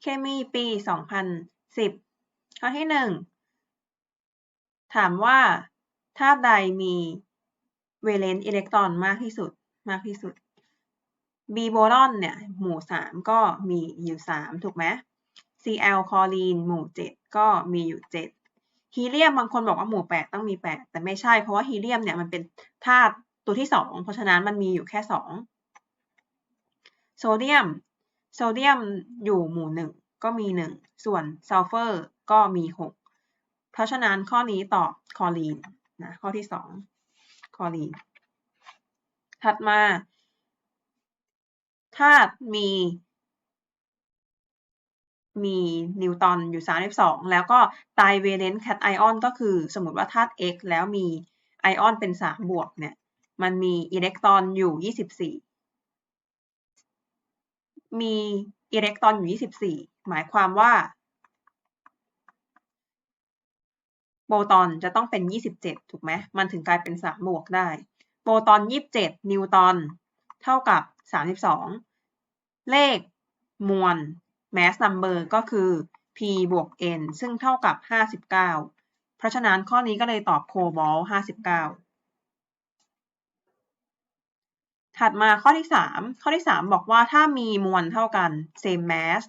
เคมีปี 2010 ข้อที่หนึ่งถามว่าธาตุใดมีเวเลนต์อิเล็กตรอนมากที่สุดมากที่สุดบีโบรอนเนี่ย หมู่ 3 ก็มีอยู่ 3 ถูกไหม Cl คอลีนหมู่ 7 ก็มีอยู่ 7 ฮีเลียมบางคนบอกว่าหมู่ 8 ต้องมี 8 แต่ไม่ใช่เพราะว่าฮีเลียมเนี่ยมันเป็นธาตุตัวที่ 2 เพราะฉะนั้นมันมีอยู่แค่ 2 โซเดียม โซเดียมอยู่หมู่1ก็มี1ส่วนซัลเฟอร์ก็มี6เพราะฉะนั้นข้อนี้ตอบคอลีนนะข้อที่2คอลีน ถัดมาธาตุมี มีนิวตอนอยู่ 32 แล้วก็ไตเวเลนต์แคทไอออนก็คือสมมติว่าธาตุ X แล้วมีไอออนเป็น 3 บวกเนี่ย มันมีอิเล็กตรอนอยู่ 24 มีอิเล็กตรอนอยู่ 24 หมายความว่า โปรตอนจะต้องเป็น 27 ถูกไหมมันถึงกลายเป็น 3 บวกได้ โปรตอน 27 นิวตอน เท่ากับ 32 เลขมวล mass number ก็คือ p บวก n ซึ่งเท่ากับ 59 เพราะฉะนั้นข้อนี้ก็เลยตอบโคบอล59 ถัดมาข้อที่ 3 ข้อที่ 3 บอกว่าถ้ามีมวลเท่ากัน same mass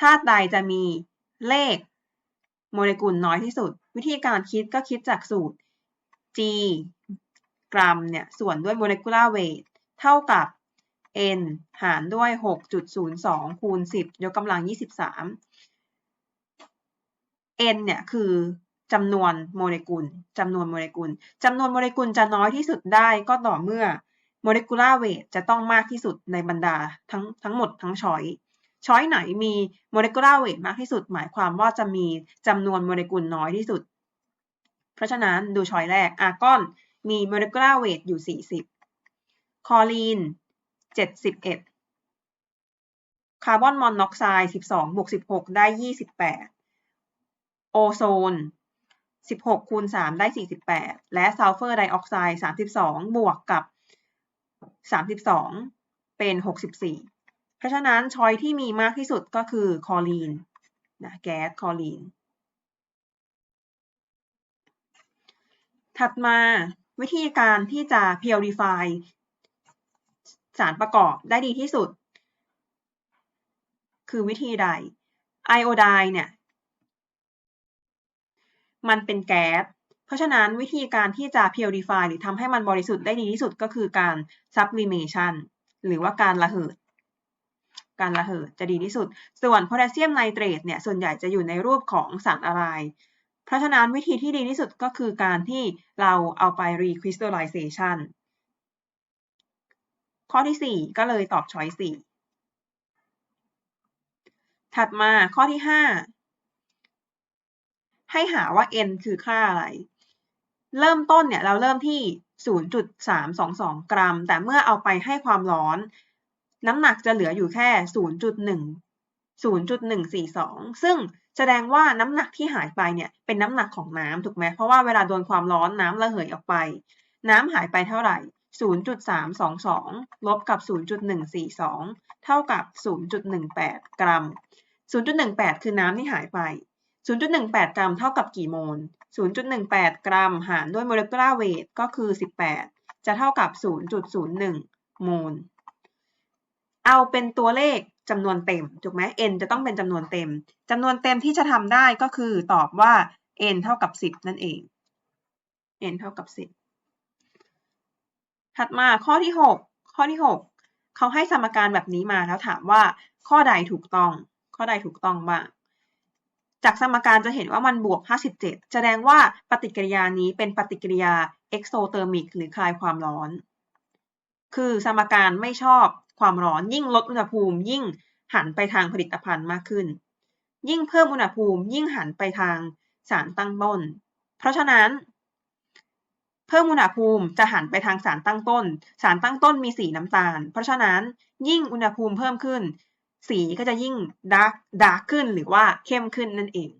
ธาตุใดจะมีเลขโมเลกุลน้อยที่สุด วิธีการคิดก็คิดจากสูตร g กรัมเนี่ยส่วนด้วย molecular weight เท่ากับ n หารด้วย 6.02 คูณ 10 ยกกำลัง 23 n เนี่ยคือจำนวนโมเลกุลจำนวนโมเลกุลจำนวนโมเลกุลจะน้อยที่สุดได้ก็ต่อเมื่อ molecular weight จะต้องมากที่สุดในบรรดาทั้งทั้งหมดทั้งช้อยช้อยไหนมี molecular weight มากที่สุด หมายความว่าจะมีจำนวนโมเลกุลน้อยที่สุด เพราะฉะนั้นดูช้อยแรกอาร์กอนมี molecular weight อยู่ 40 คอลีน 71 คาร์บอนมอนอกไซด์12บวก16 ได้ 28 โอโซน 16คูณ3ได้ 48 และซัลเฟอร์ไดออกไซด์32 บวกกับ 32 เป็น 64 เพราะฉะนั้นชอยที่มีมากที่สุดก็คือคอลีนนะแก๊สคอลีน ถัดมาวิธีการที่จะ purify สารประกอบได้ดีที่สุด คือวิธีใดไอโอไดเนี่ย มันเป็นแก๊ส เพราะฉะนั้นวิธีการที่จะ purify หรือทำให้มันบริสุทธิ์ได้ดีที่สุดก็คือการ sublimation หรือว่าการระเหิด การระเหิดจะดีที่สุด ส่วนโพแทสเซียมไนเตรตเนี่ยส่วนใหญ่จะอยู่ในรูปของสารอะไรเพราะฉะนั้นวิธีที่ดีที่สุดก็คือการที่เราเอาไป recrystallization ข้อที่ 4 ก็เลยตอบช้อย4ถัดมาข้อที่ 5 ให้หาว่า n คือค่าอะไร เริ่มต้นเนี่ยเราเริ่มที่ 0.322 กรัม แต่เมื่อเอาไปให้ความร้อน น้ำหนักจะเหลืออยู่แค่ 0.1 0.142 ซึ่งแสดงว่าน้ำหนักที่หายไปเนี่ยเป็นน้ำหนักของน้ำถูกไหมเพราะว่าเวลาโดนความร้อนน้ำระเหยออกไป น้ำหายไปเท่าไหร่ 0.322 ลบกับ 0.142 เท่ากับ 0.18 กรัม 0.18 คือน้ำที่หายไป 0.18 กรัมเท่ากับกี่โมล 0.18 กรัม หารด้วย molecular weight ก็คือ 18 จะเท่ากับ 0.01โมลเอาเป็นตัวเลขจำนวนเต็ม ถูกไหม n จะต้องเป็นจำนวนเต็ม จำนวนเต็มที่จะทำได้ก็คือตอบว่า n เท่ากับ 10 นั่นเอง n เท่ากับ 10 ถัดมาข้อที่ 6 ข้อที่ 6 เขาให้สมการแบบนี้มาแล้วถามว่าข้อใดถูกต้อง ข้อใดถูกต้องบ้าง จากสมการจะเห็นว่ามันบวก 57 แสดงว่าปฏิกิริยานี้เป็นปฏิกิริยาเอ็กโซเทอร์มิกหรือคลายความร้อน คือสมการไม่ชอบความร้อน ยิ่งลดอุณหภูมิยิ่งหันไปทางผลิตภัณฑ์มากขึ้น ยิ่งเพิ่มอุณหภูมิยิ่งหันไปทางสารตั้งต้น เพราะฉะนั้น เพิ่มอุณหภูมิจะหันไปทางสารตั้งต้น สารตั้งต้นมีสีน้ำตาล เพราะฉะนั้นยิ่งอุณหภูมิเพิ่มขึ้น สีก็จะยิ่งดาร์กดาร์กขึ้นหรือว่าเข้มขึ้นนั่นเอง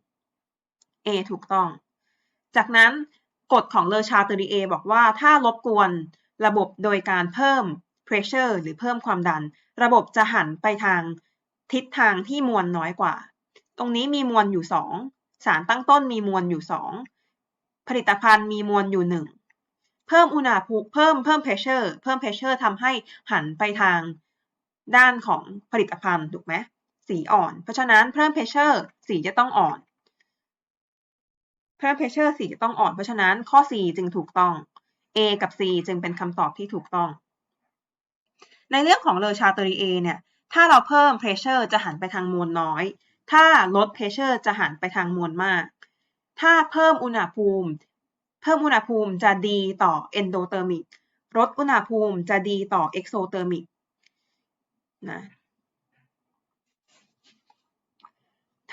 A ถูกต้อง จากนั้นกฎของเลอชาตอรีเอบอกว่าถ้ารบกวนระบบโดยการเพิ่ม pressure หรือเพิ่มความดัน ระบบจะหันไปทางทิศทางที่มวลน้อยกว่า ตรงนี้มีมวลอยู่สองสารตั้งต้นมีมวลอยู่สองผลิตภัณฑ์มีมวลอยู่หนึ่งเพิ่มอุณหภูมิเพิ่มเพิ่ม pressure เพิ่ม pressure ทำให้หันไปทาง ด้านของผลิตภัณฑ์ถูกไหมสีอ่อน เพราะฉะนั้นเพิ่ม pressure สีจะต้องอ่อน เพิ่ม pressure สีจะต้องอ่อน เพราะฉะนั้นข้อ C จึงถูกต้อง A กับ C จึงเป็นคำตอบที่ถูกต้อง ในเรื่องของเลอชาตอรีเอเนี่ยถ้าเราเพิ่ม pressure จะหันไปทางมวลน้อย ถ้าลด pressure จะหันไปทางมวลมาก ถ้าเพิ่มอุณหภูมิ เพิ่มอุณหภูมิจะดีต่อ endothermic ลดอุณหภูมิจะดีต่อ exothermic นะ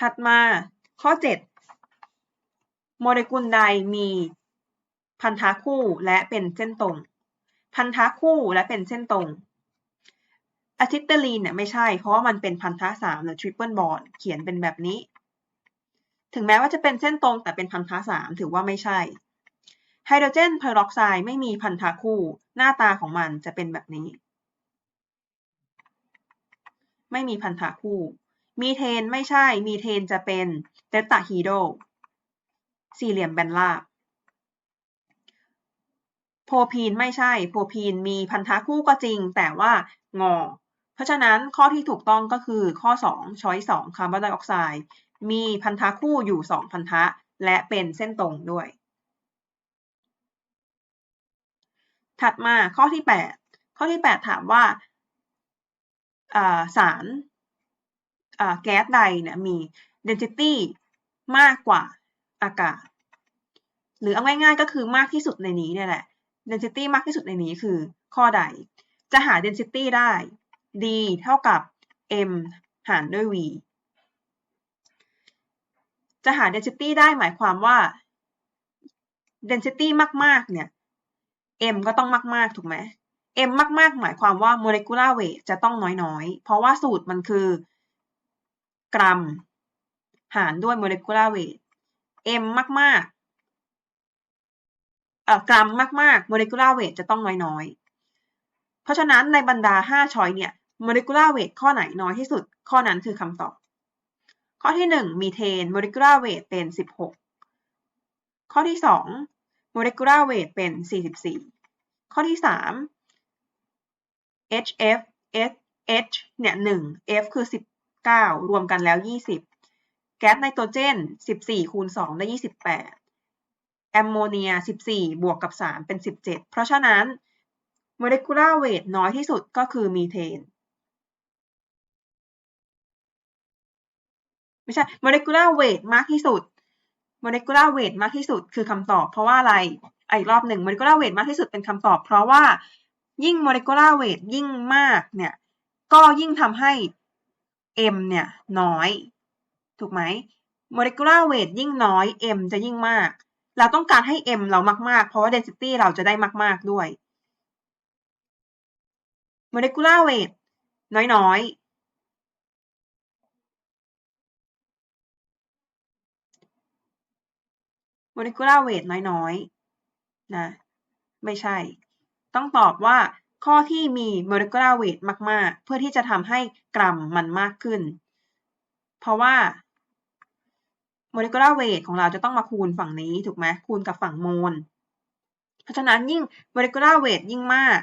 ถัดมาข้อ 7 โมเลกุลใดมีพันธะคู่และเป็นเส้นตรง พันธะคู่และเป็นเส้นตรงอะซิตาลีนเนี่ยไม่ใช่ เพราะว่ามันเป็นพันธะสามหรือทริปเปิลบอนด์เขียนเป็นแบบนี้ ถึงแม้ว่าจะเป็นเส้นตรงแต่เป็นพันธะสามถือว่าไม่ใช่ ไฮโดรเจนเพอร์อกไซด์ไม่มีพันธะคู่ หน้าตาของมันจะเป็นแบบนี้ ไม่มีพันธะคู่ มีเทนไม่ใช่ มีเทนจะเป็นเตตาฮีโด สี่เหลี่ยมแบนราบ โพพีนไม่ใช่ โพพีนมีพันธะคู่ก็จริง แต่ว่างอ เพราะฉะนั้นข้อที่ถูกต้องก็คือข้อ 2 ช้อย 2 คาร์บอนไดออกไซด์ มีพันธะคู่อยู่ 2 พันธะ และเป็นเส้นตรงด้วย ถัดมาข้อที่ 8 ข้อที่ 8 ถามว่า สารแก๊สใดเนี่ยมี density มากกว่าอากาศ หรือเอาง่ายๆก็คือมากที่สุดในนี้เนี่ยแหละ density มากที่สุดในนี้คือข้อใด จะหา density ได้ d เท่ากับ m หารด้วย v จะหา density ได้หมายความว่า density มากๆ เนี่ย m ก็ต้องมาก ๆ ถูกไหม m มาก ๆ หมายความว่า molecular weight จะต้องน้อย ๆ เพราะว่าสูตรมันคือ กรัม หารด้วย molecular weight m มากๆกรัมมาก ๆ molecular weight จะต้องน้อย ๆ เพราะฉะนั้นในบรรดา 5 ช้อยเนี่ย molecular weight ข้อไหนน้อยที่สุด ข้อนั้นคือคำตอบ ข้อที่ 1 มีเทน molecular weight เป็น 16 ข้อที่ 2 molecular weight เป็น 44 ข้อที่ 3 HF S H เนี่ย1 F คือ19รวมกันแล้ว20แก๊สไนโตรเจน14คูณ2ได้28แอมโมเนีย14บวกกับ3เป็น17เพราะฉะนั้นโมเลกุลาร์เวทน้อยที่สุดก็คือมีเทนไม่ใช่โมเลกุลาร์เวทมากที่สุดโมเลกุลาร์เวทมากที่สุดคือคำตอบ เพราะว่าอะไรอีกรอบหนึ่งโมเลกุลาร์เวทมากที่สุดเป็นคำตอบ เพราะว่า ยิ่งโมเลกุลาร์เวทยิ่งมากเนี่ย ก็ยิ่งทำให้ m เนี่ยน้อย ถูกไหมโมเลกุลาร์เวทยิ่งน้อย m จะยิ่งมาก เราต้องการให้ m เรามากๆ เพราะว่า density เราจะได้มากๆด้วย molecular weight น้อยๆ molecular weight น้อยๆนะ ไม่ใช่ ต้องตอบว่าข้อที่มี molecular weight มาก ๆ เพื่อที่จะทำให้กรัมมันมากขึ้น เพราะว่าโมเลกุลาร์เวทของเราจะต้องมาคูณฝั่งนี้ถูกไหมคูณกับฝั่งโมล เพราะฉะนั้นยิ่งโมเลกุลาร์เวทยิ่งมาก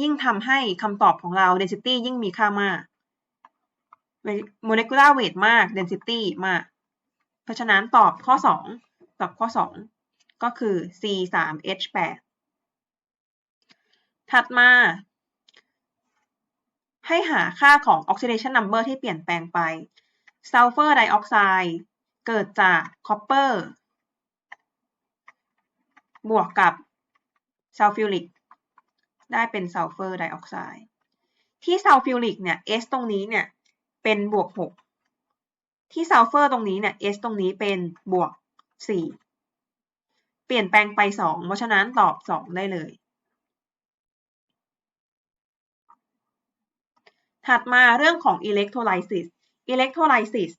ยิ่งทำให้คำตอบของเรา density ยิ่งมีค่ามากโมเลกุลาร์เวทมาก density มาก เพราะฉะนั้นตอบข้อ 2 ตอบข้อ 2 ก็คือ C 3 H 8 ถัดมา ให้หาค่าของ oxidation number ที่เปลี่ยนแปลงไป sulfur dioxide เกิดจากคอปเปอร์บวกกับซัลฟิวริกได้เป็นซัลเฟอร์ไดออกไซด์ที่ซัลฟิวริกเนี่ย S ตรงนี้เนี่ย เป็นบวก 6 ที่ซัลเฟอร์ตรงนี้เนี่ย S ตรงนี้เป็นบวก 4 เปลี่ยนแปลงไป 2 เพราะฉะนั้นตอบ 2 ได้เลย ถัดมาเรื่องของ electrolysis electrolysis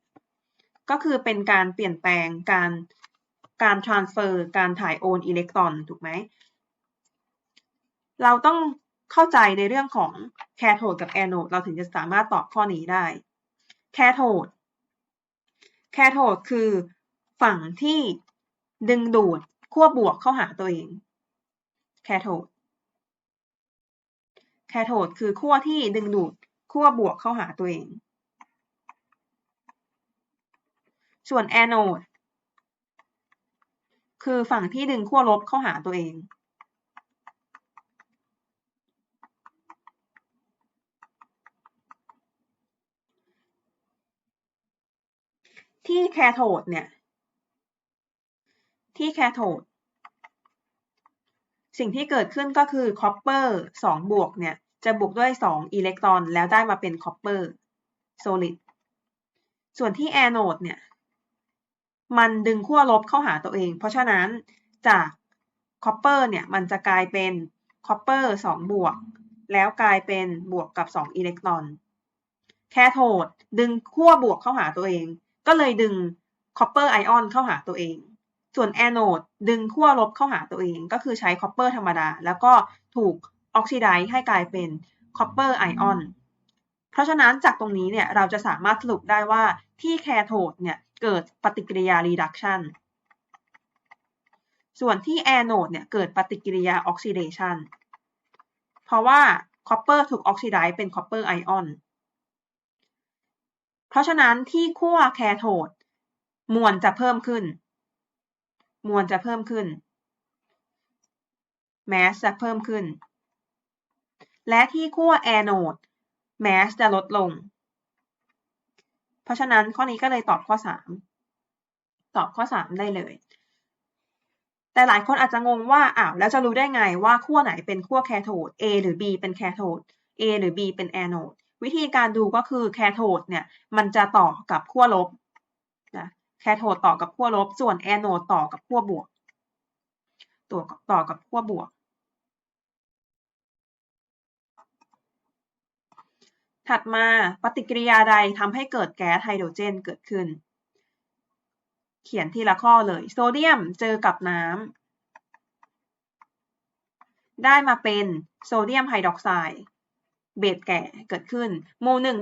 ก็คือเป็นการเปลี่ยนแปลงการการ transfer การถ่ายโอนอิเล็กตรอนถูกไหม เราต้องเข้าใจในเรื่องของแคโทดกับแอนโอดเราถึงจะสามารถตอบข้อนี้ได้แคโทดแคโทดคือฝั่งที่ดึงดูดขั้วบวกเข้าหาตัวเองแคโทดแคโทดคือขั้วที่ดึงดูด ขั้วบวกเข้าหาตัวเอง ส่วนแอนโอดคือฝั่งที่ดึงขั้วลบเข้าหาตัวเอง ที่แคโทดเนี่ย ที่แคโทดสิ่งที่เกิดขึ้นก็คือคอปเปอร์2บวกเนี่ย จะบวกด้วย 2 อิเล็กตรอน แล้วได้มาเป็นคอปเปอร์โซลิดส่วนที่แอนโอดเนี่ย มันดึงขั้วลบเข้าหาตัวเอง เพราะฉะนั้นจากคอปเปอร์เนี่ย มันจะกลายเป็นคอปเปอร์2บวก แล้วกลายเป็นบวกกับ 2 อิเล็กตรอน แคโทดดึงขั้วบวกเข้าหาตัวเอง ก็เลยดึงคอปเปอร์ไอออนเข้าหาตัวเอง ส่วนแอนโอดดึงขั้วลบเข้าหาตัวเอง ก็คือใช้คอปเปอร์ธรรมดา แล้วก็ถูก ออกซิไดซ์ให้กลายเป็นคอปเปอร์ไอออนเพราะฉะนั้นจากตรงนี้เนี่ยเราจะสามารถสรุปได้ว่าที่แคโทดเนี่ยเกิดปฏิกิริยา reduction ส่วนที่แอนโอดเนี่ยเกิดปฏิกิริยา oxidation เพราะว่าคอปเปอร์ถูกออกซิไดซ์เป็นคอปเปอร์ไอออนเพราะฉะนั้นที่ขั้วแคโทดมวลจะเพิ่มขึ้น มวลจะเพิ่มขึ้นแมสจะเพิ่มขึ้น และที่ขั้วแอนโอดแมสจะลดลง เพราะฉะนั้นข้อนี้ก็เลยตอบข้อ 3 ตอบข้อ 3 ได้เลย แต่หลายคนอาจจะงงว่าอ้าวแล้วจะรู้ได้ไงว่าขั้วไหนเป็นขั้วแคโทด A หรือ B เป็นแคโทด A หรือ B เป็นแอนโอดวิธีการดูก็คือแคโทดเนี่ยมันจะต่อกับขั้วลบนะแคโทดต่อกับขั้วลบ ส่วนแอนโอดต่อกับขั้วบวก ตัวต่อกับขั้วบวก ถัดมาปฏิกิริยาใดทำให้เกิดแก๊สไฮโดรเจนเกิดขึ้น เขียนทีละข้อเลย โซเดียมเจอกับน้ำได้มาเป็นโซเดียมไฮดรอกไซด์เบสแก่เกิดขึ้นหมู่หนึ่ง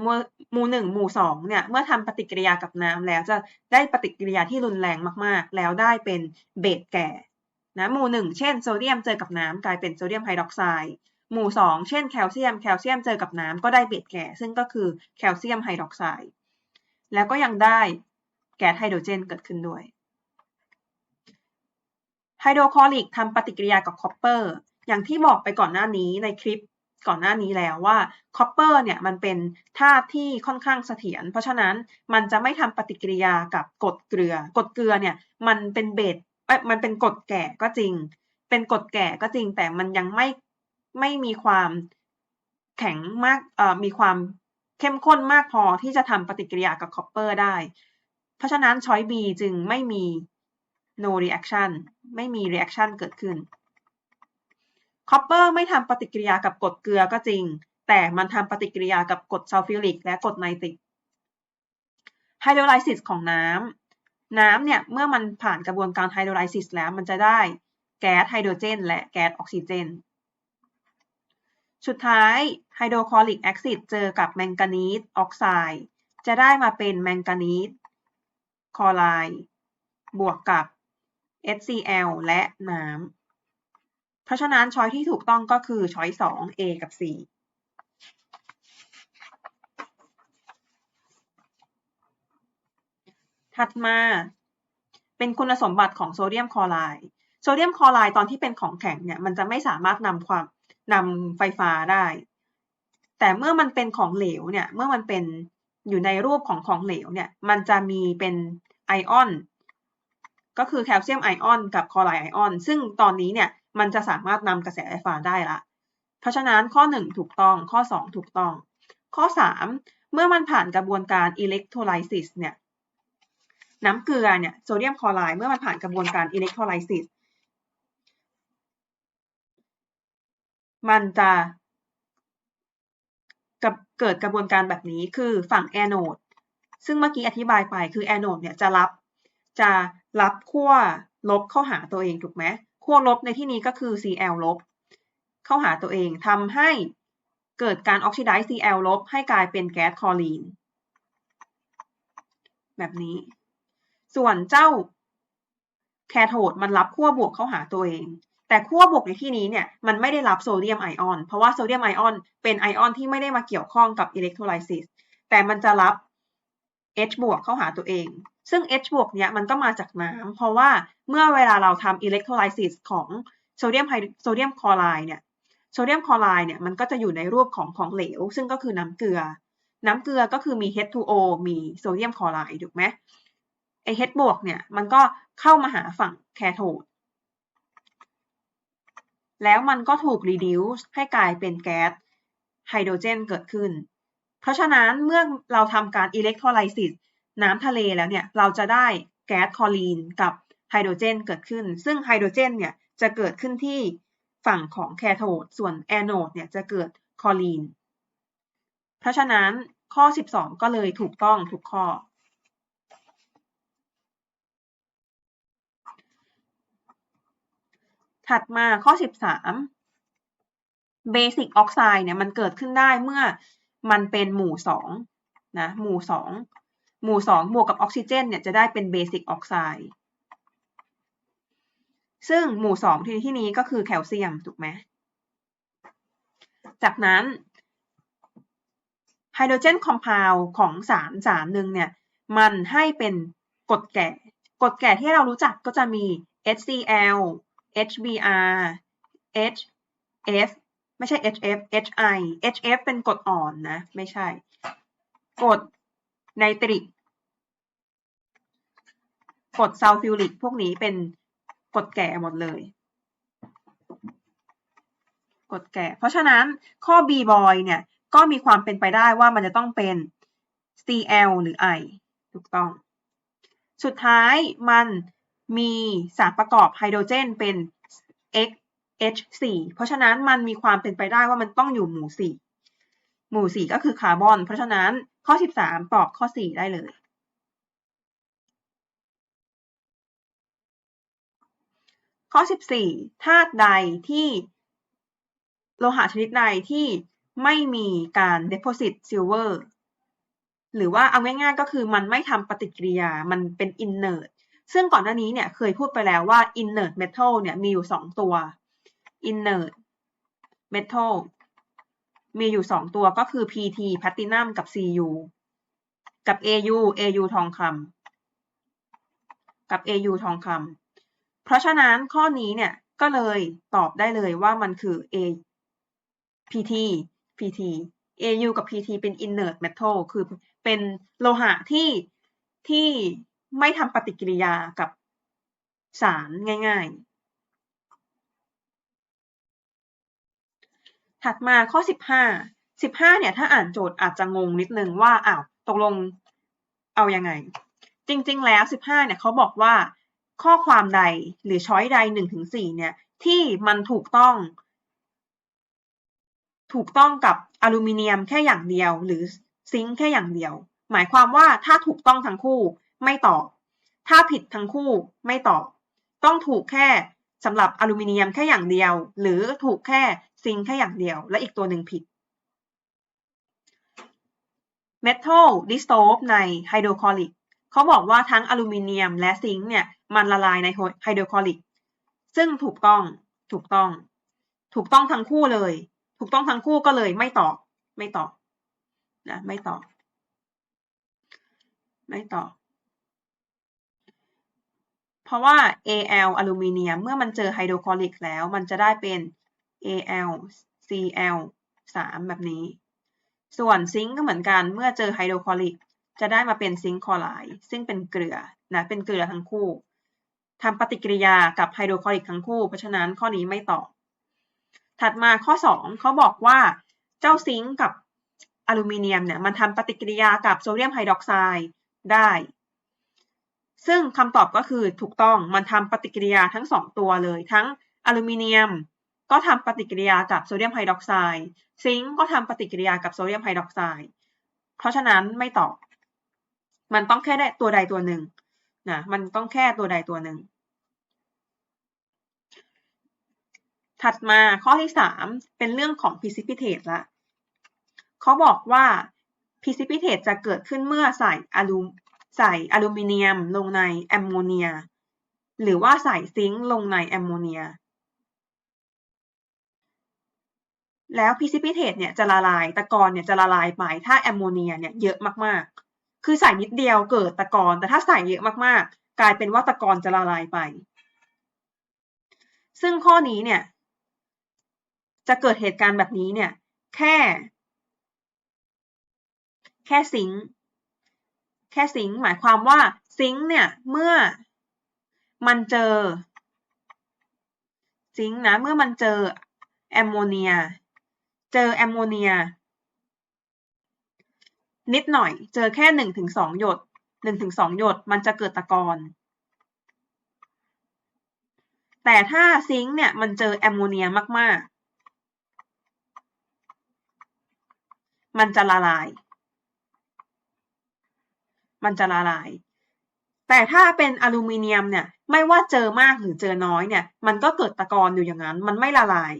หมู่หนึ่งหมู่สองเนี่ยเมื่อทำปฏิกิริยากับน้ำแล้วจะได้ปฏิกิริยาที่รุนแรงมากๆ แล้วได้เป็นเบสแก่นะหมู่หนึ่งเช่นโซเดียมเจอกับน้ำกลายเป็นโซเดียมไฮดรอกไซด์ หมู่สองเช่นแคลเซียม แคลเซียมเจอกับน้ำก็ได้เบสแก่ซึ่งก็คือแคลเซียมไฮดรอกไซด์แล้วก็ยังได้แก๊สไฮโดรเจนเกิดขึ้นด้วยไฮโดรคลอริกทำปฏิกิริยากับคอปเปอร์อย่างที่บอกไปก่อนหน้านี้ในคลิปก่อนหน้านี้แล้วว่าคอปเปอร์เนี่ยมันเป็นธาตุที่ค่อนข้างเสถียรเพราะฉะนั้นมันจะไม่ทำปฏิกิริยากับกรดเกลือกรดเกลือเนี่ยมันเป็นเบสมันเป็นกรดแก่ก็จริง เป็นกรดแก่ก็จริง แต่มันยังไม่ ไม่มีความแข็งมากมีความเข้มข้นมากพอที่จะทำปฏิกิริยากับคอปเปอร์ได้ เพราะฉะนั้นช้อย B จึงไม่มี no reaction ไม่มี reaction เกิดขึ้นคอปเปอร์ไม่ทำปฏิกิริยากับกรดเกลือก็จริง แต่มันทำปฏิกิริยากับกรดซัลฟิลิกและกรดไนตริกไฮโดรไลซิสของน้ำน้ำเนี่ยเมื่อมันผ่านกระบวนการไฮโดรไลซิสแล้วมันจะได้แก๊สไฮโดรเจน และแก๊สออกซิเจน สุดท้ายไฮโดรคลอริกแอซิดเจอกับแมงกานีสออกไซด์จะได้มาเป็นแมงกานีสคลอไรด์บวกกับ HCl และน้ำ เพราะฉะนั้นช้อยที่ถูกต้องก็คือช้อยสอง A กับ C ถัดมา เป็นคุณสมบัติของโซเดียมคลอไรด์ โซเดียมคลอไรด์ตอนที่เป็นของแข็งเนี่ยมันจะไม่สามารถนำความ นำไฟฟ้าได้ แต่เมื่อมันเป็นของเหลวเนี่ย เมื่อมันเป็นอยู่ในรูปของของเหลวเนี่ย มันจะมีเป็นไอออน ก็คือแคลเซียมไอออนกับคลอไรด์ไอออน ซึ่งตอนนี้เนี่ยมันจะสามารถนำกระแสไฟฟ้าได้ละ เพราะฉะนั้นข้อ 1 ถูกต้อง ข้อ 2 ถูกต้อง ข้อ 3 เมื่อมันผ่านกระบวนการอิเล็กโทรไลซิสเนี่ย น้ำเกลือเนี่ยโซเดียมคลอไรด์เมื่อมันผ่านกระบวนการอิเล็กโทรไลซิส มันจะกับเกิดกระบวนการแบบนี้คือฝั่งแอนโอดซึ่งเมื่อกี้อธิบายไปคือแอนโอดเนี่ยจะรับจะรับขั้วลบเข้าหาตัวเองถูกไหมขั้วลบในที่นี้ก็คือ Cl ลบเข้าหาตัวเองทำให้เกิดการออกซิไดซ์ Cl ลบให้กลายเป็นแก๊สคลอรีน แบบนี้ ส่วนเจ้าแคโทดมันรับขั้วบวกเข้าหาตัวเอง แต่ขั้วบวกในที่นี้เนี่ยมันไม่ได้รับโซเดียมไอออน เพราะว่าโซเดียมไอออนเป็นไอออนที่ไม่ได้มาเกี่ยวข้องกับอิเล็กโทรไลซิสแต่มันจะรับ H บวกเข้าหาตัวเอง ซึ่ง H บวกเนี่ยมันก็มาจากน้ำเพราะว่าเมื่อเวลาเราทำอิเล็กโทรไลซิสของโซเดียมไฮโซเดียมคลอไรด์เนี่ยโซเดียมคลอไรด์เนี่ยมันก็จะอยู่ในรูปของของเหลว ซึ่งก็คือน้ำเกลือ น้ำเกลือก็คือมี H2O มีโซเดียมคลอไรด์ถูกไหมไอ H บวกเนี่ยมันก็เข้ามาหาฝั่งแคโทด แล้วมันก็ถูก reduce ให้กลายเป็นแก๊สไฮโดรเจนเกิดขึ้น เพราะฉะนั้นเมื่อเราทำการอิเล็กโทรไลซิสน้ำทะเลแล้วเนี่ยเราจะได้แก๊สคลอรีนกับไฮโดรเจนเกิดขึ้น ซึ่งไฮโดรเจนเนี่ยจะเกิดขึ้นที่ฝั่งของแคโทด ส่วนแอนโอดเนี่ยจะเกิดคลอรีน เพราะฉะนั้นข้อ 12 ก็เลยถูกต้องทุกข้อ ถัดมาข้อ 13 Basic Oxide เนี่ยมันเกิดขึ้นได้เมื่อมันเป็นหมู่2นะหมู่ 2 หมู่ 2 บวกกับออกซิเจนเนี่ยจะได้เป็น Basic Oxide ซึ่งหมู่ 2 ที่ที่นี้ก็คือแคลเซียมถูกไหมจากนั้นไฮโดรเจนคอมเพลของสารสารหนึ่งเนี่ยมันให้เป็นกรดแก่กรดแก่ที่เรารู้จักก็จะมี HCl HBr HF ไม่ใช่ HF HI HF เป็นกรดอ่อนนะ ไม่ใช่กรดไนตริกกรดซัลฟิวริก พวกนี้เป็นกรดแก่หมดเลยกรดแก่ เพราะฉะนั้นข้อ B boy เนี่ยก็มีความเป็นไปได้ว่ามันจะต้องเป็น Cl หรือ I ถูกต้อง สุดท้ายมัน มีสารประกอบไฮโดรเจนเป็น X H4 เพราะฉะนั้นมันมีความเป็นไปได้ว่ามันต้องอยู่หมู่ 4 หมู่ 4 ก็คือคาร์บอน เพราะฉะนั้นข้อ 13 ตอบข้อ 4 ได้เลย ข้อ 14ธาตุใดที่โลหะชนิดใดที่ไม่มีการ deposit silver หรือว่าเอาง่ายๆก็คือมันไม่ทำปฏิกิริยา มันเป็น inert ซึ่งก่อนหน้านี้เนี่ยเคยพูดไปแล้วว่า inert metal เนี่ยมีอยู่ 2 ตัว inert metal มีอยู่ 2 ตัวก็คือ PT platinum กับ Cu กับ Au Au ทองคำกับ Au ทองคำเพราะฉะนั้นข้อนี้เนี่ยก็เลยตอบได้เลยว่ามันคือ A PT PT Au กับ PT เป็น inert metal คือเป็นโลหะที่ที่ ไม่ทำปฏิกิริยากับสารง่าย ๆ ถัดมาข้อ 15 15เนี่ยถ้าอ่านโจทย์อาจจะงงนิดนึงว่าอ้าวตกลงเอายังไง จริง ๆ แล้ว 15เนี่ยเขาบอกว่าข้อความใดหรือช้อยใด1-4เนี่ยที่มันถูกต้อง ถูกต้องกับอลูมิเนียมแค่อย่างเดียว หรือซิงค์แค่อย่างเดียว หมายความว่าถ้าถูกต้องทั้งคู่ ไม่ตอบ ถ้าผิดทั้งคู่ไม่ตอบ ต้องถูกแค่สำหรับอลูมิเนียมแค่อย่างเดียว หรือถูกแค่ซิงค์แค่อย่างเดียว และอีกตัวหนึ่งผิด Metal dissolve ในไฮโดรคลอริกเขาบอกว่าทั้งอลูมิเนียมและซิงค์เนี่ยมันละลายในไฮโดรคลอริกซึ่งถูกต้องถูกต้อง ถูกต้องทั้งคู่เลย ถูกต้องทั้งคู่ก็เลยไม่ตอบ ไม่ตอบนะไม่ตอบ ไม่ตอบ เพราะว่า Al อลูมิเนียมเมื่อมันเจอไฮโดรคลอริกแล้ว มันจะได้เป็น Al Cl 3 แบบนี้ ส่วนซิงค์ก็เหมือนกันเมื่อเจอไฮโดรคลอริกจะได้มาเป็นซิงค์คลอไรด์ซึ่งเป็นเกลือนะเป็นเกลือทั้งคู่ทำปฏิกิริยากับไฮโดรคลอริกทั้งคู่ เพราะฉะนั้นข้อนี้ไม่ตอบ ถัดมาข้อ 2 เขาบอกว่าเจ้าซิงค์กับอลูมิเนียมเนี่ยมันทำปฏิกิริยากับโซเดียมไฮดรอกไซด์ได้ ซึ่งคำตอบก็คือถูกต้องมันทำปฏิกิริยาทั้ง 2 ตัวเลย ทั้งอลูมิเนียม ก็ทำปฏิกิริยากับโซเดียมไฮดรอกไซด์ซิงค์ก็ทำปฏิกิริยากับโซเดียมไฮดรอกไซด์เพราะฉะนั้นไม่ตอบ มันต้องแค่ได้ตัวใดตัวหนึ่งนะมันต้องแค่ตัวใดตัวหนึ่งถัดมาข้อที่ 3 เป็นเรื่องของ precipitate ละเขาบอกว่า precipitate จะเกิดขึ้นเมื่อใส่อลู ใส่อลูมิเนียมลงในแอมโมเนีย หรือว่าใส่ซิงค์ลงในแอมโมเนีย แล้ว precipitate เนี่ยจะละลาย ตะกอนเนี่ยจะละลายไป ถ้าแอมโมเนียเนี่ยเยอะมากๆ คือใส่นิดเดียวเกิดตะกอน แต่ถ้าใส่เยอะมากๆ กลายเป็นว่าตะกอนจะละลายไป ซึ่งข้อนี้เนี่ยจะเกิดเหตุการณ์แบบนี้เนี่ย แค่ แค่ซิงค์ แค่ซิงค์หมายความว่าซิงค์เนี่ยเมื่อมันเจอซิงค์นะเมื่อมันเจอแอมโมเนีย เจอแอมโมเนีย นิดหน่อย เจอแค่หนึ่งถึงสองหยดหนึ่งถึงสองหยดมันจะเกิดตะกอนแต่ถ้าซิงค์เนี่ยมันเจอแอมโมเนียมาก ๆ มันจะละลาย มันจะละลาย แต่ถ้าเป็นอลูมิเนียมเนี่ย ไม่ว่าเจอมากหรือเจอน้อยเนี่ย มันก็เกิดตะกอนอยู่อย่างนั้น มันไม่ละลาย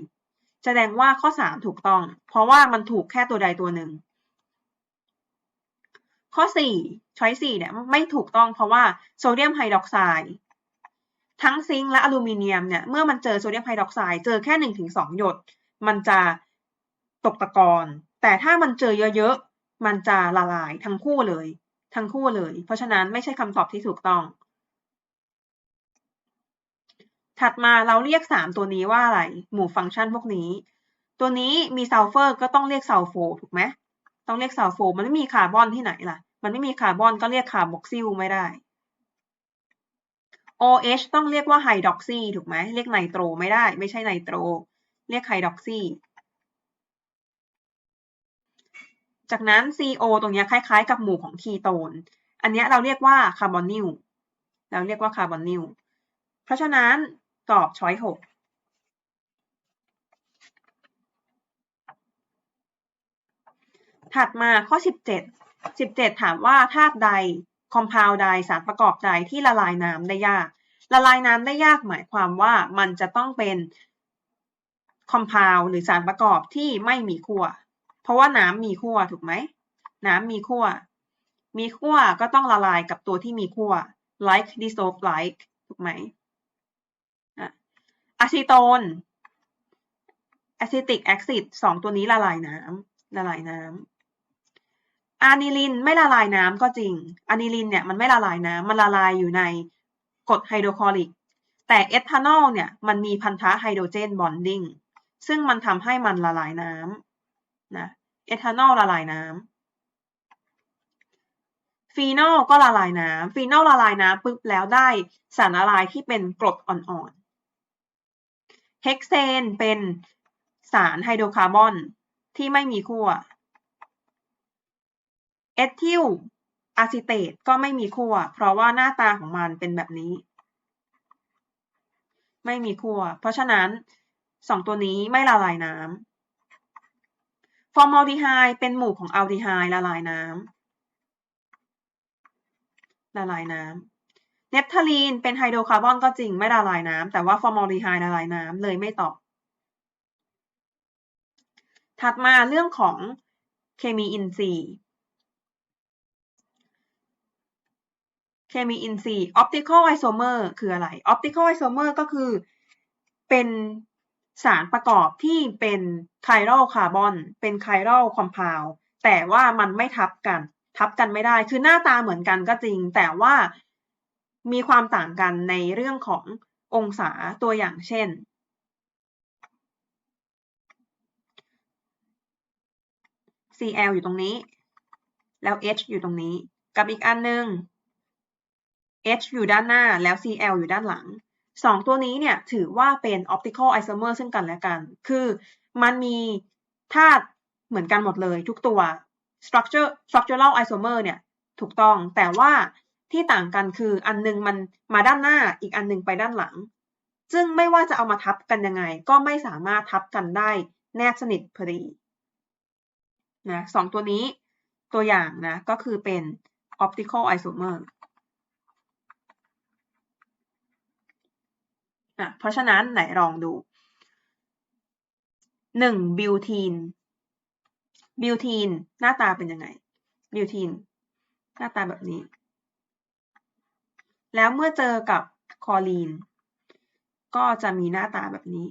แสดงว่าข้อ 3 ถูกต้อง เพราะว่ามันถูกแค่ตัวใดตัวหนึ่ง ข้อ4ช้อย4เนี่ยไม่ถูกต้องเพราะว่าโซเดียมไฮดรอกไซด์ทั้งซิงค์และอลูมิเนียมเนี่ย เมื่อมันเจอโซเดียมไฮดรอกไซด์เจอแค่ 1-2 หยด มันจะตกตะกอน แต่ถ้ามันเจอเยอะๆ มันจะละลายทั้งคู่เลย ทั้งคู่เลย เพราะฉะนั้นไม่ใช่คำตอบที่ถูกต้อง ถัดมาเราเรียก 3 ตัวนี้ว่าอะไร หมู่ฟังก์ชันพวกนี้ ตัวนี้มีซัลเฟอร์ก็ต้องเรียกซัลโฟถูกไหมต้องเรียกซัลโฟมันไม่มีคาร์บอนที่ไหนล่ะ มันไม่มีคาร์บอนก็เรียกคาร์บอกซิลไม่ได้ OH ต้องเรียกว่าไฮดรอกซีถูกไหมเรียกไนโตรไม่ได้ ไม่ใช่ไนโตร เรียกไฮดรอกซี จากนั้น CO ตรงนี้คล้ายๆ กับหมู่ของคีโตน อันนี้เราเรียกว่าคาร์บอนิล เราเรียกว่าคาร์บอนิล เพราะฉะนั้นตอบช้อยหกถัดมาข้อ 17 17 ถามว่าธาตุใดคอมเพลใดสารประกอบใดที่ละลายน้ำได้ยาก ละลายน้ำได้ยากหมายความว่ามันจะต้องเป็นคอมเพลหรือสารประกอบที่ไม่มีขั้ว เพราะว่าน้ำมีขั้วถูกไหมน้ำมีขั้วมีขั้วก็ต้องละลายกับตัวที่มีขั้ว like dissolve like ถูกไหมอะซิโตนอะซิติกแอซิดสองตัวนี้ละลายน้ำละลายน้ำอะนิลินไม่ละลายน้ำก็จริงอะนิลินเนี่ยมันไม่ละลายน้ำมันละลายอยู่ในกรดไฮโดรคลอริก แต่เอทานอลเนี่ยมันมีพันธะไฮโดรเจนบอนดิ้งซึ่งมันทำให้มันละลายน้ำ นะเอทานอลละลายน้ำฟีนอลก็ละลายน้ำฟีนอลละลายน้ำปุ๊บแล้วได้สารละลายที่เป็นกรดอ่อนๆเฮกเซนเป็นสารไฮโดรคาร์บอนที่ไม่มีขั้วเอทิลอะซิเตตก็ไม่มีขั้วเพราะว่าหน้าตาของมันเป็นแบบนี้ ไม่มีขั้วเพราะฉะนั้นสองตัวนี้ไม่ละลายน้ำ อร์มอลดีไฮด์เป็นหมู่ของอัลดีไฮด์ละลายน้ำละลายน้ำเนปทาลีนเป็นไฮโดรคาร์บอนก็จริงไม่ละลายน้ำแต่ว่าฟอร์มอลดีไฮด์ละลายน้ำเลยไม่ตอบ ถัดมาเรื่องของเคมีอินทรีย์ เคมีอินทรีย์ optical isomer คืออะไร optical isomer ก็คือเป็น สารประกอบที่เป็นไคลคาร์บอนเป็นไคลคอมเพลแต่ว่ามันไม่ทับกัน ทับกันไม่ได้คือหน้าตาเหมือนกันก็จริง แต่ว่ามีความต่างกันในเรื่องขององศาตัวอย่างเช่น Cl อยู่ตรงนี้ แล้ว H อยู่ตรงนี้ กับอีกอันนึง H อยู่ด้านหน้าแล้ว Cl อยู่ด้านหลัง สองตัวนี้เนี่ยถือว่าเป็น optical isomer ซึ่งกันและกัน คือมันมีธาตุเหมือนกันหมดเลยทุกตัว structure structural isomer เนี่ยถูกต้องแต่ว่าที่ต่างกันคืออันนึงมันมาด้านหน้าอีกอันนึงไปด้านหลัง ซึ่งไม่ว่าจะเอามาทับกันยังไง ก็ไม่สามารถทับกันได้แนบสนิทพอดีนะสองตัวนี้ตัวอย่างนะก็คือเป็น optical isomer อะเพราะฉะนั้นไหนลองดูหนึ่งบิวทีนบิวทีนหน้าตาเป็นยังไงบิวทีนหน้าตาแบบนี้ แล้วเมื่อเจอกับคอลีน ก็จะมีหน้าตาแบบนี้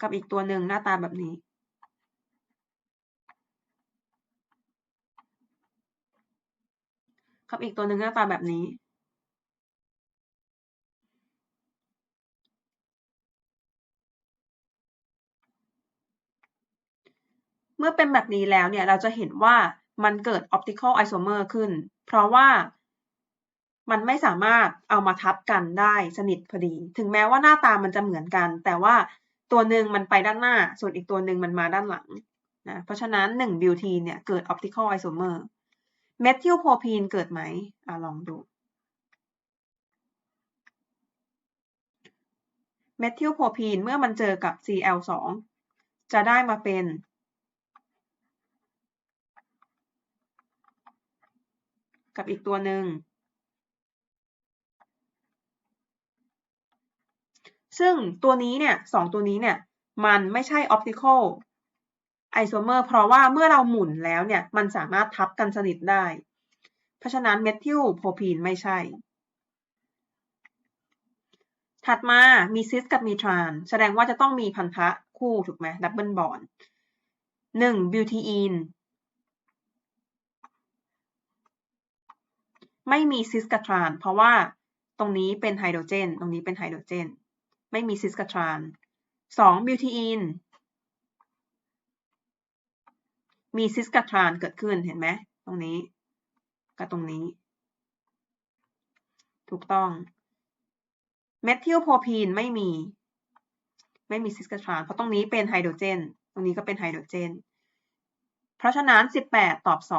กับอีกตัวหนึ่งหน้าตาแบบนี้ กับอีกตัวหนึ่งหน้าตาแบบนี้ เมื่อเป็นแบบนี้แล้วเนี่ยเราจะเห็นว่ามันเกิด optical isomer ขึ้น เพราะว่ามันไม่สามารถเอามาทับกันได้สนิทพอดี ถึงแม้ว่าหน้าตามันจะเหมือนกัน แต่ว่าตัวหนึ่งมันไปด้านหน้า ส่วนอีกตัวหนึ่งมันมาด้านหลังนะ เพราะฉะนั้น1บิวทีนเนี่ยเกิด optical isomer เมทิลโพพีนเกิดไหมอะลองดูเมทิลโพพีนเมื่อมันเจอกับ Cl2 จะได้มาเป็นกับอีกตัวหนึ่ง ซึ่งตัวนี้เนี่ยสองตัวนี้เนี่ย มันไม่ใช่ optical isomer เพราะว่าเมื่อเราหมุนแล้วเนี่ยมันสามารถทับกันสนิทได้ เพราะฉะนั้นเมทิลโพพีนไม่ใช่ ถัดมามีซิสกับมีทรานแสดงว่าจะต้องมีพันธะคู่ถูกไหมดับเบิลบอนหนึ่งบิวทีอีนไม่มีซิสกับทรานเพราะว่าตรงนี้เป็นไฮโดรเจน ตรงนี้เป็นไฮโดรเจน ไม่มีซิสกับทรานสองบิวทีอีน มีซิสกับทรานเกิดขึ้นเห็นไหมตรงนี้ กับตรงนี้ ถูกต้องเมทิลโพพีนไม่มี ไม่มีซิสกับทรานเพราะตรงนี้เป็นไฮโดรเจน ตรงนี้ก็เป็นไฮโดรเจน เพราะฉะนั้น 18 ตอบ 2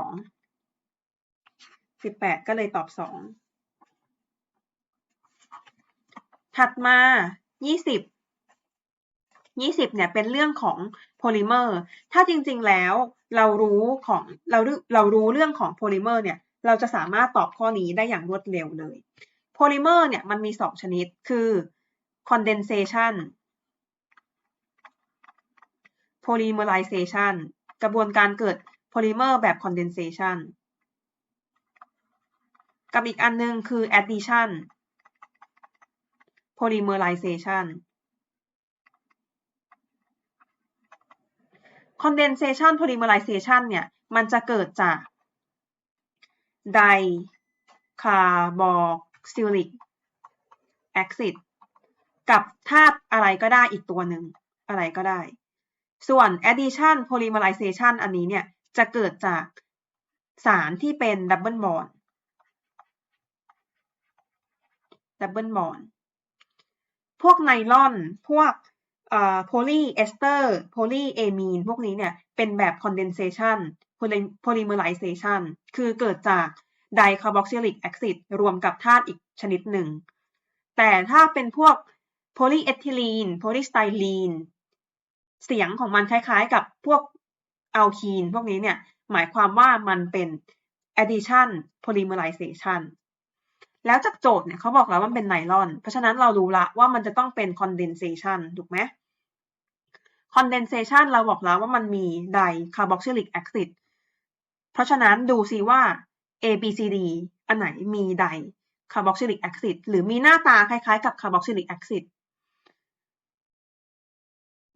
18 ก็เลยตอบ 2 ถัดมา 20 20เนี่ยเป็นเรื่องของโพลิเมอร์ ถ้าจริงๆแล้ว เรารู้ของเราเรารู้เรื่องของโพลิเมอร์เนี่ยเราจะสามารถตอบข้อนี้ได้อย่างรวดเร็วเลยโพลิเมอร์เนี่ยมันมี 2 ชนิดคือ condensation polymerization กระบวนการเกิดโพลิเมอร์แบบ condensation กับอีกอันนึงคือ addition polymerization condensation polymerization เนี่ย มันจะเกิดจากไดคาร์บอซิลิกแอคซิดกับธาตุอะไรก็ได้อีกตัวหนึ่งอะไรก็ได้ ส่วน addition polymerization อันนี้เนี่ยจะเกิดจากสารที่เป็นดับเบิลบอนดับเบิลบอนพวกไนลอน พวก โพลีเอสเตอร์โพลีเอมีนพวกนี้เนี่ยเป็นแบบ condensation polymerization คือเกิดจาก dicarboxylic acid รวมกับธาตุอีกชนิดหนึ่ง แต่ถ้าเป็นพวกโพลีเอทิลีนโพลีสไตรีนเสียงของมันคล้ายๆกับพวกอัลคีนพวกนี้เนี่ยหมายความว่ามันเป็น addition polymerization แล้วจากโจทย์เนี่ยเขาบอกแล้วว่ามันเป็นไนลอน เพราะฉะนั้นเรารู้ละว่ามันจะต้องเป็น condensation ถูกไหม condensation เราบอกแล้วว่ามันมี dicarboxylic acid เพราะฉะนั้นดูซิว่า A B C D อันไหนมี dicarboxylic acid หรือมีหน้าตาคล้ายๆกับ carboxylic acid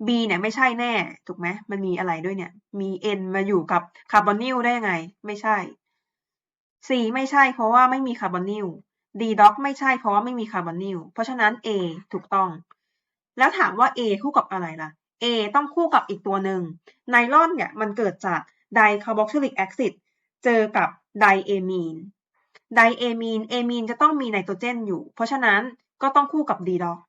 B เนี่ยไม่ใช่แน่ ถูกไหมมันมีอะไรด้วยเนี่ย มี N มาอยู่กับคาร์บอนิลได้ยังไง ไม่ใช่ C ไม่ใช่เพราะว่าไม่มีคาร์บอนิล D doc ไม่ใช่เพราะว่าไม่มีคาร์บอนิล เพราะฉะนั้น A ถูกต้อง แล้วถามว่า A คู่กับอะไรล่ะ A ต้องคู่กับอีกตัวหนึ่งไนลอนเนี่ยมันเกิดจากไดคาร์บอกซิลิกแอซิดเจอกับไดเอมีน ไดเอมีน เอมีนจะต้องมีไนโตรเจนอยู่ เพราะฉะนั้นก็ต้องคู่กับดีดอก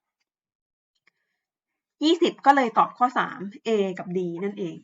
20 ก็เลยตอบข้อ 3 A กับ D นั่นเอง